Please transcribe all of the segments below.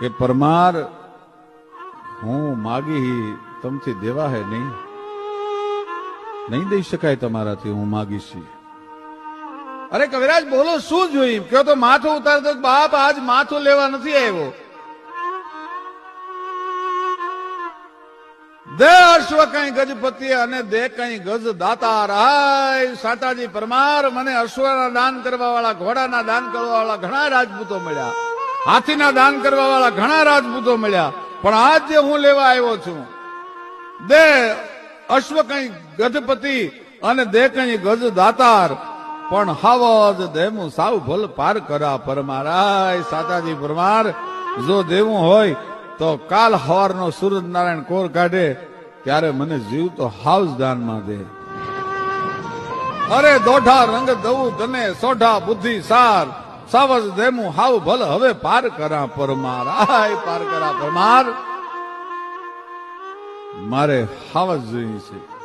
કે પરમાર, હું માગી તમથી દેવા હે નહીં? નહીં દઈ શકાય તમારાથી હું માગીશ. અરે કવિરાજ, બોલો, શું જોયું? કયો તો માથું ઉતારતો બાપ આજ માથું લેવા નથી આવ્યો. દે અશ્વ કઈ ગજપતિ અને દે કઈ ગજ દાતા રાય સાતાજી પરમાર, મને અશ્વના દાન કરવા વાળા ઘોડાના દાન કરવા વાળા ઘણા રાજપૂતો મળ્યા. હાથીના દાન કરવા વાળા ઘણા રાજપૂતો મળ્યા. પણ આજ હું લેવા આવ્યો છું. દે અશ્વ કઈ ગજપતિ અને દે કઈ ગજ દાતાર પણ હાવજ દેમું સાવ ભલ પાર કરા પરમારાય સાતાજી પરમાર. જો દેવું હોય તો કાલ હવારનો સૂરજ નારાયણ કોર કાઢે, ત્યારે મને જીવ તો હાઉસ દાનમાં દે. અરે દોઢા રંગ દવું તને, સોઢા બુદ્ધિ સાર સાવજ દેમું હાવ ભલ, હવે પાર કરા પરમાર. આય, પાર કરા પરમાર. મારે હાવજ જોઈએ છે.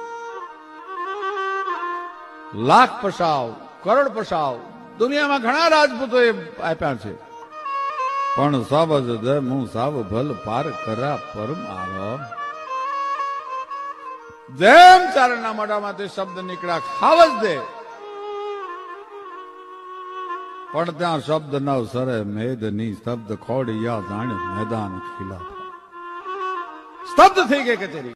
લાખ પસાવ કરોડ પસાવ દુનિયામાં ઘણા રાજપૂતો એ આપ્યા છે. પણ સાવજ દે હું સાવ ભલ, પાર કરા પરમાર. જેમ ચારણના મોઢામાંથી શબ્દ નીકળ્યા ખાવજ દે. પણ ત્યાં શબ્દ ન સરે, મેદની શબ્દ ખોડિયા જાણે મેદાન ખીલા. સ્તબ્ધ થઈ ગઈ કચેરી.